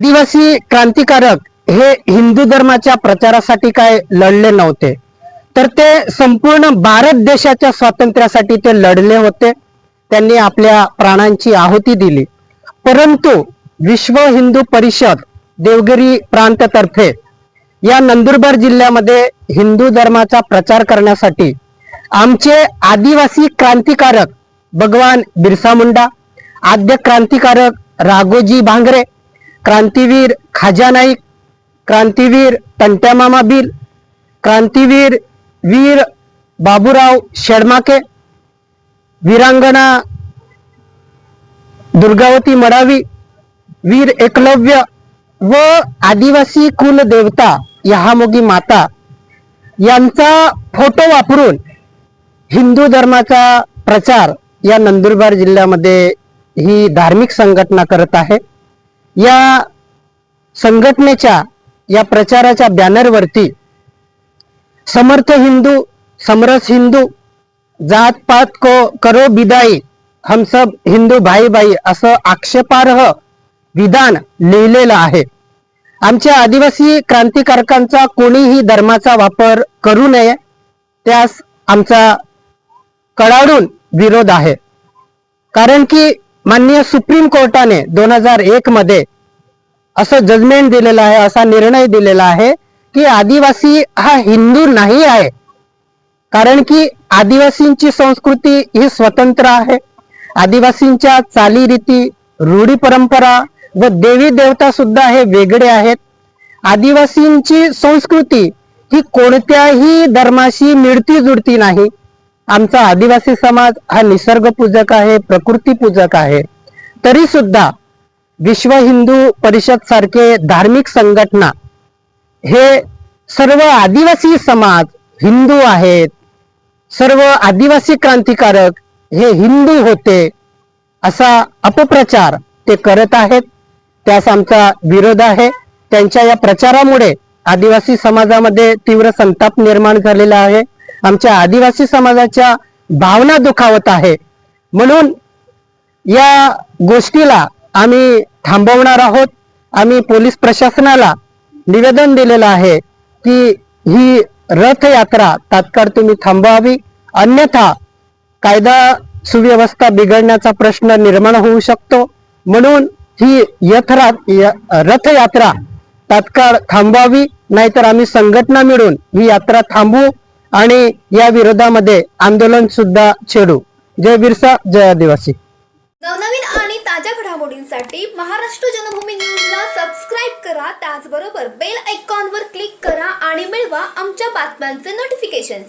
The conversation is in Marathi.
आदिवासी क्रांतिकारक हे हिंदू धर्माच्या प्रचारासाठी काय लढले नव्हते. तर ते संपूर्ण भारत देशाच्या स्वातंत्र्यासाठी ते लढले होते. त्यांनी आपल्या प्राणांची आहुती दिली. परंतु विश्व हिंदू परिषद देवगिरी प्रांततर्फे या नंदुरबार जिल्ह्यामध्ये हिंदू धर्माचा प्रचार करण्यासाठी आमचे आदिवासी क्रांतिकारक भगवान बिरसा मुंडा आद्य क्रांतिकारक राघोजी भांगरे क्रांतीवीर खाजा नाईक क्रांतीवीर तंट्यामामा बिल क्रांतीवीर वीर बाबूराव शेडमाके वीरांगणा दुर्गावती मडावी वीर एकलव्य व आदिवासी कुल देवता यहामोगी माता यांचा फोटो वापरून हिंदू धर्माचा प्रचार या नंदुरबार जिल्ह्यामध्ये ही धार्मिक संघटना करत आहे. या संघटनेच्या या प्रचाराच्या बॅनरवरती समर्थ हिंदू समरस हिंदू जात पात को करो बिदाई हम सब हिंदू भाई भाई असं आक्षेपार्ह विधान लिहिलेलं आहे. आमच्या आदिवासी क्रांतिकारकांचा कोणीही धर्माचा वापर करू नये त्यास आमचा कडाडून विरोध आहे. कारण की माननीय सुप्रीम कोर्टाने दोन हजार एक मध्ये असं जजमेंट दिलेलं आहे असा निर्णय दिलेला आहे की आदिवासी हा हिंदू नाही आहे. कारण की आदिवासींची संस्कृती ही स्वतंत्र आहे. आदिवासींच्या चालीरीती रूढी परंपरा व देवी देवता सुद्धा हे वेगळे आहेत. आदिवासींची संस्कृती ही कोणत्याही धर्माशी मिळती जुळती नाही. आमचा आदिवासी समाज हा निसर्ग पूजक आहे प्रकृती पूजक आहे. तरी सुद्धा विश्व हिंदू परिषद सारखे धार्मिक संघटना हे सर्व आदिवासी समाज हिंदू आहेत. सर्व आदिवासी क्रांतिकारक हे हिंदू होते असा अपप्रचार ते करत आहेत. त्यास आमचा विरोध आहे. त्यांच्या या प्रचारामुळे आदिवासी समाजामध्ये तीव्र संताप निर्माण झालेला आहे. आमच्या आदिवासी समाजाच्या भावना दुखावत आहे. म्हणून या गोष्टीला आम्ही थांबवणार आहोत. आम्ही पोलीस प्रशासनाला निवेदन दिलेलं आहे की ही रथयात्रा तात्काळ तुम्ही थांबवावी. अन्यथा कायदा सुव्यवस्था बिघडण्याचा प्रश्न निर्माण होऊ शकतो. म्हणून ही यथरा य- रथयात्रा तात्काळ थांबवावी. नाहीतर आम्ही संघटना मिळून ही यात्रा थांबवू. आणि या विरोधामध्ये आंदोलन सुद्धा छेडू. जय बिरसा जय आदिवासी. नवनवीन आणि ताज्या घडामोडींसाठी महाराष्ट्र जनभूमी न्यूजला सबस्क्राईब करा. त्याचबरोबर बेल आयकॉनवर क्लिक करा आणि मिळवा आमच्या बातम्यांचे नोटिफिकेशन